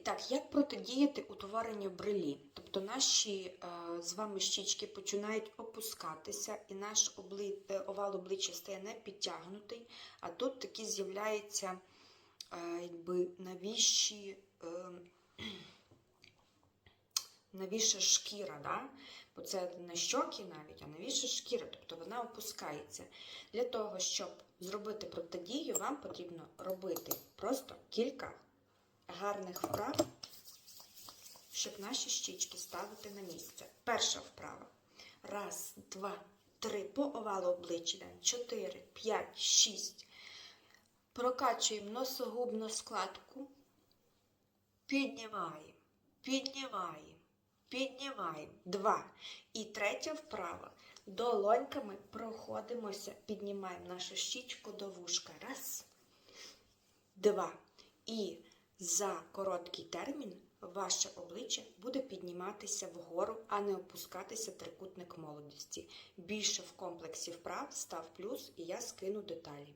І так, як протидіяти утворенню брелі? Тобто наші е, з вами щічки починають опускатися, і наш обли... е, овал обличчя стає не підтягнутий, а тут такі з'являються е, якби навіщі. Е, навіша шкіра, да? бо це не щоки навіть, а навіша шкіра, тобто вона опускається. Для того, щоб зробити протидію, вам потрібно робити просто кілька гарних вправ, щоб наші щічки ставити на місце. Перша вправа. Раз, два, три. По овалу обличчя. Чотири, п'ять, шість. Прокачуємо носогубну складку. Піднімаємо, піднімаємо, піднімаємо. Два. І третя вправа. Долоньками проходимося, піднімаємо нашу щічку до вушка. Раз, два. І за короткий термін ваше обличчя буде підніматися вгору, а не опускатися трикутник молодості. Більше в комплексі вправ став плюс, і я скину деталі.